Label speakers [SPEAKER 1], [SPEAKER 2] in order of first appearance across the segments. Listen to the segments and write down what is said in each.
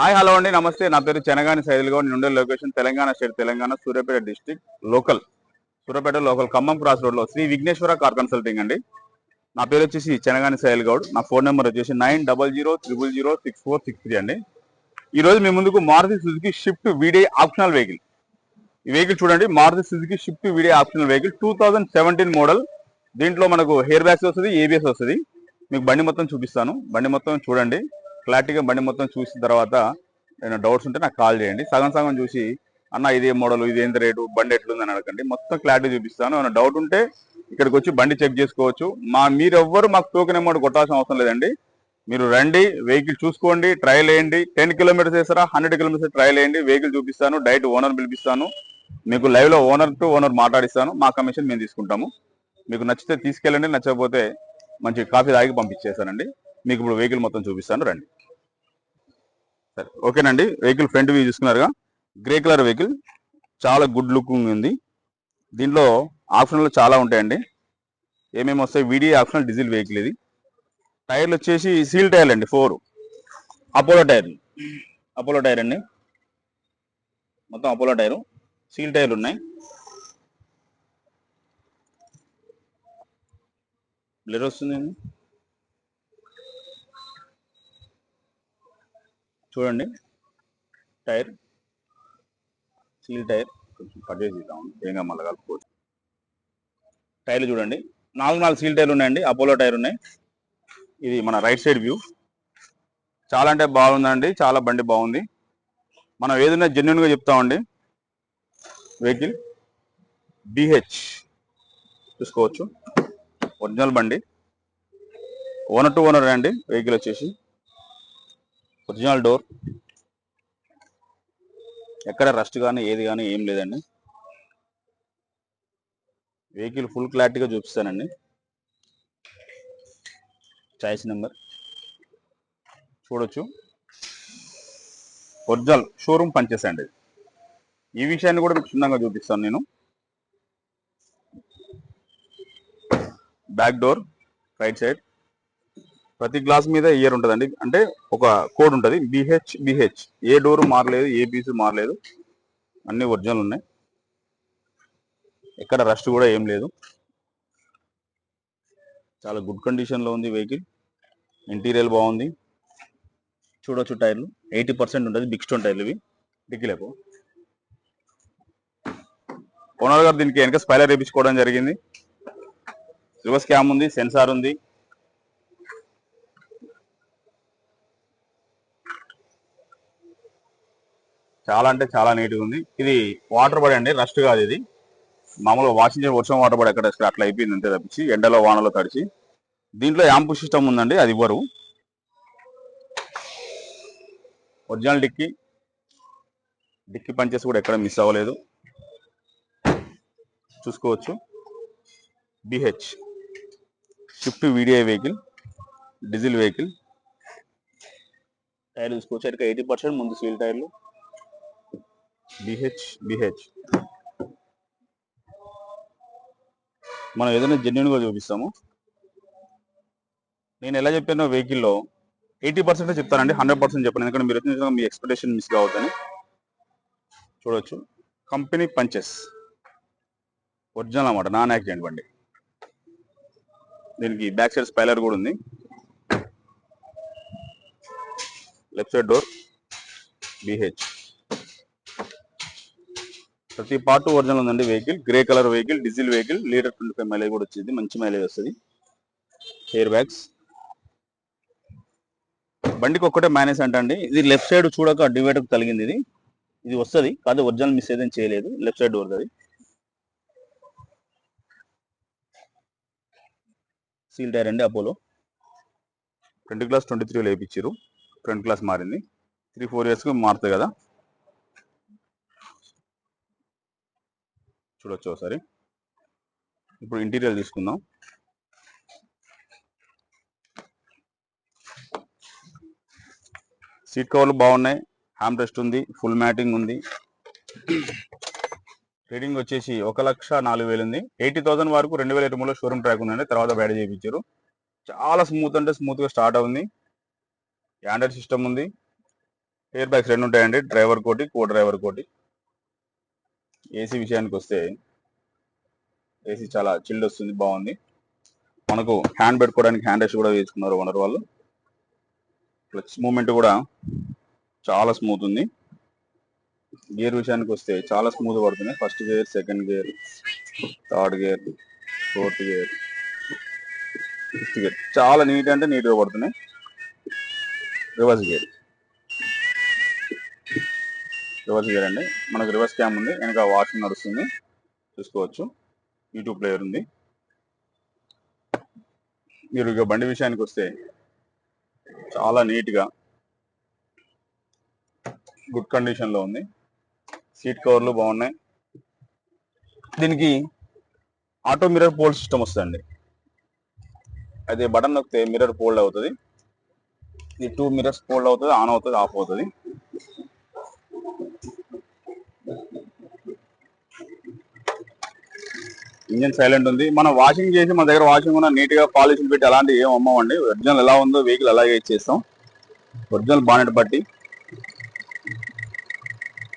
[SPEAKER 1] Hi hello అండి. నమస్తే. నా పేరు చెనగాని సైదులుగా గౌడ్ నేను ఉండే location Telangana state Telangana Suryapet district local. Suryapet local Khammam cross రోడ్లో శ్రీ విఘ్నేశ్వర కార్ కన్సల్టింగ్ అండి. నా పేరు వచ్చేసి చెనగాని సైల్ గౌడ్ నా ఫోన్ నెంబర్ వచ్చేసి nine double zero triple zero six four six three అండి. ఈ రోజు మీ ముందుకు Maruti Suzuki Swift VDI optional vehicle. ఈ వెహికల్ చూడండి. Maruti Suzuki Swift VDI optional vehicle. Two thousand seventeen model. దీంట్లో మనకు హెయిర్ బ్యాగ్స్ వస్తుంది ఏబిఎస్ వస్తుంది. మీకు బండి మొత్తం చూపిస్తాను. బండి మొత్తం చూడండి. క్లారిటీగా బండి మొత్తం చూసిన తర్వాత ఏమైనా డౌట్స్ ఉంటే నాకు కాల్ చేయండి. సగం సగం చూసి అన్న ఇదే మోడల్ ఇది రేటు బండి ఎట్లుంది? అని అడగండి. మొత్తం క్లారిటీ చూపిస్తాను. ఏమైనా డౌట్ ఉంటే ఇక్కడికి వచ్చి బండి చెక్ చేసుకోవచ్చు. మా మీరెవ్వరు మాకు టోకెన్ అమౌంట్ కొట్టాల్సిన అవసరం లేదండి. మీరు రండి వెహికల్ చూసుకోండి ట్రయల్ వేయండి. టెన్ కిలోమీటర్స్ వేస్తారా? హండ్రెడ్ కిలోమీటర్స్ ట్రయల్ వేయండి. వెహికల్ చూపిస్తాను డైరెక్ట్ ఓనర్ పిలిపిస్తాను. మీకు లైవ్లో ఓనర్ టు ఓనర్ మాట్లాడిస్తాను. మా కమిషన్ మేము తీసుకుంటాము. మీకు నచ్చితే తీసుకెళ్ళండి నచ్చకపోతే మంచి కాఫీ తాగి పంపించేస్తానండి. మీకు ఇప్పుడు వెహికల్ మొత్తం చూపిస్తాను. రండి. సరే ఓకేనండి. వెహికల్ ఫ్రంట్ వ్యూ చూసుకున్నారుగా గ్రే కలర్ వెహికల్. చాలా గుడ్ లుకింగ్ ఉంది. దీంట్లో ఆప్షన్లు చాలా ఉంటాయండి. ఏమేమి వస్తాయి? వీడియో ఆప్షనల్ డీజిల్ వెహికల్ ఇది. టైర్లు వచ్చేసి సీల్ టైర్లు అండి ఫోర్. అపోలో టైర్లు అపోలో టైర్ అండి. మొత్తం అపోలో టైరు. సీల్ టైర్లు ఉన్నాయి. బ్లర్ వస్తుంది చూడండి. టైర్. Seal tyre. కొంచెం కట్ చేసి ఇద్దాం. మళ్ళీ కలుపుకోవచ్చు టైర్లు చూడండి. నాలుగు నాలుగు సీల్ టైర్లు ఉన్నాయండి. అపోలో టైర్ ఉన్నాయి. ఇది మన రైట్ సైడ్ వ్యూ. చాలా అంటే బాగుందండి. చాలా బండి బాగుంది. మనం ఏదైనా జెన్యున్గా చెప్తామండి. వెహికల్ బిహెచ్ చూసుకోవచ్చు. ఒరిజినల్ బండి. ఓనర్ టు ఓనర్ అండి వెహికల్ వచ్చేసి. Original door. ఎక్కడ రస్ట్ కానీ ఏది కానీ ఏం లేదండి. వెహికల్ ఫుల్ క్లారిటీగా చూపిస్తానండి. Choice number. చూడొచ్చు. ఒరిజినల్ షోరూమ్ పనిచేసండి ఈ విషయాన్ని కూడా మీకు క్షుణ్ణంగా చూపిస్తాను నేను. Back door right side. ప్రతి గ్లాస్ మీద ఇయర్ ఉంటుందండి. అంటే ఒక కోడ్ ఉంటుంది. బిహెచ్ బిహెచ్ ఏ డోర్ మారలేదు ఏ పీస్ మారలేదు. అన్ని ఒరిజినల్ ఉన్నాయి. ఎక్కడ రస్ట్ కూడా ఏం లేదు. చాలా గుడ్ కండిషన్లో ఉంది వెహికల్. ఇంటీరియర్ బాగుంది. చూడొచ్చు టైర్లు. ఎయిటీ పర్సెంట్ ఉంటుంది. బిగ్ స్టోన్ టైర్లు ఇవి. డిక్కిలేపు ఓనర్ గారు దీనికి వెనక స్పైలర్ వేయించుకోవడం జరిగింది. రివర్స్ క్యామ్ ఉంది సెన్సార్ ఉంది. చాలా అంటే చాలా నీట్గా ఉంది. ఇది వాటర్ పడి అండి రస్ట్ కాదు ఇది. మామూలుగా వాషింగ్ చేసి వర్షం వాటర్ పడి ఎక్కడ అట్లా అయిపోయింది అంతే తప్పించి ఎండలో వానలో తడిచి. దీంట్లో యాంపు సిస్టమ్ ఉందండి అది ఇవ్వరు. ఒరిజినల్ డిక్కీ డిక్కీ పంచెస్ కూడా ఎక్కడ మిస్ అవ్వలేదు. చూసుకోవచ్చు. BH shift video vehicle diesel vehicle tyre చూసుకోవచ్చు. ఎక్కడ ఎయిటీ పర్సెంట్ ముందు సీల్ టైర్లు బిహెచ్ బిహెచ్ మనం ఏదైనా జెన్యున్గా చూపిస్తాము. నేను ఎలా చెప్పానో వెహికల్లో ఎయిటీ పర్సెంట్ చెప్తానండి హండ్రెడ్ పర్సెంట్ చెప్పాను. ఎందుకంటే మీరు వచ్చిన మీ ఎక్స్పెక్టేషన్ మిస్ కావద్దని. చూడొచ్చు. కంపెనీ పంచెస్ ఒరిజినల్ అన్నమాట నాన్ యాక్సిడెంట్ బండి. దీనికి బ్యాక్ సైడ్ స్పైలర్ కూడా ఉంది. లెఫ్ట్ సైడ్ డోర్ బిహెచ్ ప్రతి పార్ట్ ఒరిజినల్ ఉందండి vehicle grey colour vehicle diesel vehicle litre twenty five mileage కూడా వచ్చింది. మంచి మైలేజ్ వస్తుంది. ఎయిర్ బ్యాగ్స్ బండికి ఒక్కటే మైనస్ అంటండి ఇది లెఫ్ట్ సైడ్ చూడక డివైడర్ కలిగింది ఇది. ఇది వస్తుంది. కాదు ఒరిజినల్ మిస్ ఏదైనా చేయలేదు. లెఫ్ట్ సైడ్ వస్తుంది సీల్ టైర్ అండి అపోలో ఫ్రంట్ క్లాస్ ట్వంటీ త్రీలో వేయించారు ఫ్రంట్ క్లాస్ మారింది. త్రీ ఫోర్ ఇయర్స్కి మారుతుంది కదా. చూడొచ్చు ఒకసారి. ఇప్పుడు ఇంటీరియర్ తీసుకుందాం. సీట్ కవర్లు బాగున్నాయి. హ్యామ్ రెస్ట్ ఉంది. ఫుల్ మ్యాటింగ్ ఉంది. రీడింగ్ వచ్చేసి ఒక లక్ష నాలుగు వేలు ఉంది. ఎయిటీ థౌసండ్ వరకు రెండు వేల ఇరవై మూడులో షోరూమ్ ట్రాక్ ఉందండి. తర్వాత బయట చేయించారు. చాలా స్మూత్ అంటే స్మూత్గా స్టార్ట్ అవుంది. యాండ్రాయిడ్ సిస్టమ్ ఉంది. ఎయిర్ బ్యాగ్స్ రెండు ఉంటాయండి. డ్రైవర్ కోటి కో డ్రైవర్ కోటి. ఏసీ విషయానికి వస్తే ఏసీ చాలా చిల్డ్ వస్తుంది బాగుంది. మనకు హ్యాండ్ పెట్టుకోవడానికి హ్యాండ్ రెస్ట్ కూడా వేసుకున్నారు ఓనర్ వాళ్ళు. క్లచ్ మూమెంట్ కూడా చాలా స్మూత్ ఉంది. గేర్ విషయానికి వస్తే చాలా స్మూత్ పడుతుంది. First gear second gear third gear fourth gear fifth gear చాలా నీట్ అంటే నీట్గా పడుతున్నాయి. రివర్స్ గేర్ రివర్స్ గేర్ అండి మనకు రివర్స్ క్యామ్ ఉంది. వెనక వాషింగ్ నడుస్తుంది. చూసుకోవచ్చు. యూట్యూబ్ ప్లేయర్ ఉంది. మీరు ఇక బండి విషయానికి వస్తే చాలా నీట్గా గుడ్ కండిషన్లో ఉంది. సీట్ కవర్లు బాగున్నాయి. దీనికి ఆటో మిర్రర్ పోల్ సిస్టమ్ వస్తుందండి. అది బటన్ నొక్కితే మిర్రర్ పోల్డ్ అవుతుంది. ఈ టూ మిర్రర్స్ పోల్డ్ అవుతుంది ఆన్ అవుతుంది ఆఫ్ అవుతుంది. ఇంజన్ సైలెంట్ ఉంది. మనం వాషింగ్ చేసి మన దగ్గర వాషింగ్ ఉన్న నీట్గా పాలిషన్ పెట్టి అలాంటి ఏం అమ్మవండి ఒరిజినల్ ఎలా ఉందో వెహికల్ అలాగే ఇచ్చేస్తాం. ఒరిజినల్ బానెట్ బట్టి.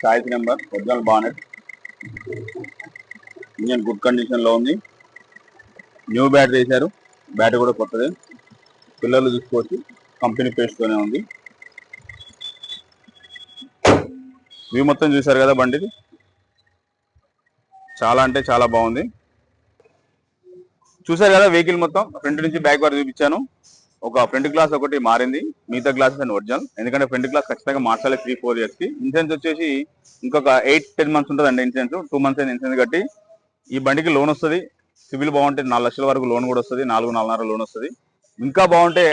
[SPEAKER 1] Choice number original bonnet engine good కండిషన్లో ఉంది. న్యూ బ్యాటరీ వేశారు. బ్యాటరీ కూడా కొత్తది. పిల్లలు చూసుకోవచ్చు. కంపెనీ పేస్ట్తోనే ఉంది. వ్యూ మొత్తం చూసారు కదా బండిది? చాలా అంటే చాలా బాగుంది. చూసారు కదా వెహికల్ మొత్తం? ఫ్రంట్ నుంచి బ్యాక్ వరకు చూపించాను. ఒక ఫ్రంట్ గ్లాస్ ఒకటి మారింది. మిగతా గ్లాసెస్ అండ్ ఒరిజినల్. ఎందుకంటే ఫ్రంట్ గ్లాస్ ఖచ్చితంగా మార్చాలి త్రీ ఫోర్ ఇయర్స్కి. ఇన్సూరెన్స్ వచ్చేసి ఇంకొక ఎయిట్ టెన్ మంత్స్ ఉంటుందండి ఇన్సూరెన్స్ టూ మంత్స్ అయిన ఇన్సూరెన్స్ కట్టి ఈ బండికి లోన్ వస్తుంది. సివిల్ బాగుంటే నాలుగు లక్షల వరకు లోన్ కూడా వస్తుంది. నాలుగు నాలుగున్నర లోన్ వస్తుంది. ఇంకా బాగుంటే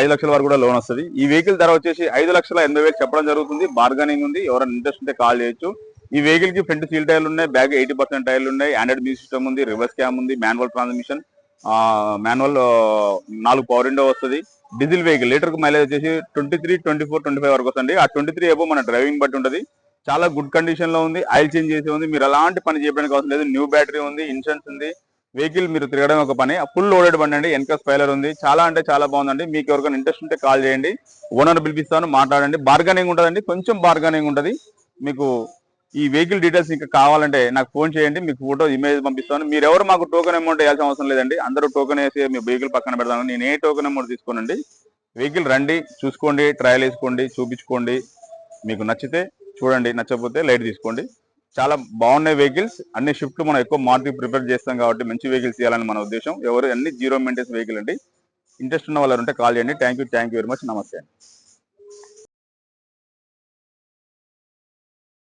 [SPEAKER 1] ఐదు లక్షల వరకు కూడా లోన్ వస్తుంది. ఈ వెహికల్ ధర వచ్చేసి ఐదు లక్షల ఎనభై వేలు చెప్పడం జరుగుతుంది. బార్గనింగ్ ఉంది. ఎవరైనా ఇంట్రెస్ట్ ఉంటే కాల్ చేయొచ్చు. ఈ వెహికల్కి ఫ్రంట్ సీల్ టైర్లు ఉన్నాయి బ్యాక్ ఎయిటీ పర్సెంట్ టైర్లు ఉన్నాయి ఆండ్రాయిడ్ మ్యూజిక్ సిస్టమ్ ఉంది రివర్స్ క్యామ్ ఉంది మాన్యువల్ ట్రాన్స్మిషన్ మాన్యువల్ నాలుగు పవర్ విండో వస్తుంది. డీజిల్ వెహికల్ లీటర్కు మైలేజ్ వచ్చేసి twenty three twenty four twenty five వరకు వస్తుంది. ఆ ట్వంటీ త్రీ ఏబో మన డ్రైవింగ్ బట్టి ఉంటుంది. చాలా గుడ్ కండిషన్లో ఉంది ఆయిల్ చేంజ్ చేసి ఉంది. మీరు అలాంటి పని చేయడానికి అవసరం లేదు. న్యూ బ్యాటరీ ఉంది ఇన్సూరెన్స్ ఉంది. వెహికల్ మీరు తిరగడం ఒక పని. ఫుల్ లోడెడ్ బండి అండి వెనక స్పైలర్ ఉంది. చాలా అంటే చాలా బాగుందండి. మీకు ఎవరికైనా ఇంట్రెస్ట్ ఉంటే కాల్ చేయండి. ఓనర్ పిలిపిస్తాను మాట్లాడండి. బార్గనింగ్ ఉంటుందండి కొంచెం బార్గనింగ్ ఉంటుంది. మీకు ఈ వెహికల్ డీటెయిల్స్ ఇంకా కావాలంటే నాకు ఫోన్ చేయండి మీకు ఫోటో ఇమేజ్ పంపిస్తాను. మీరు ఎవరు మాకు టోకెన్ అమౌంట్ వేయాల్సిన అవసరం లేదండి. అందరూ టోకెన్ వేసి మీ వెహికల్ పక్కన పెడతాను నేను ఏ టోకెన్ అమౌంట్ తీసుకోనండి? వెహికల్ రండి చూసుకోండి ట్రయల్ వేసుకోండి చూపించుకోండి. మీకు నచ్చితే చూడండి నచ్చకపోతే లైట్ తీసుకోండి. చాలా బాగున్నాయి వెహికల్స్ అన్ని షిఫ్ట్లు మనం ఎక్కువ మార్కెట్ ప్రిపేర్ చేస్తాం కాబట్టి మంచి వెహికల్స్ ఇవ్వాలని మన ఉద్దేశం. ఎవరు అన్ని జీరో మెయింటెన్స్ వెహికల్ అండి. ఇంట్రెస్ట్ ఉన్న వాళ్ళు ఉంటే కాల్ చేయండి. Thank you thank you very much నమస్తే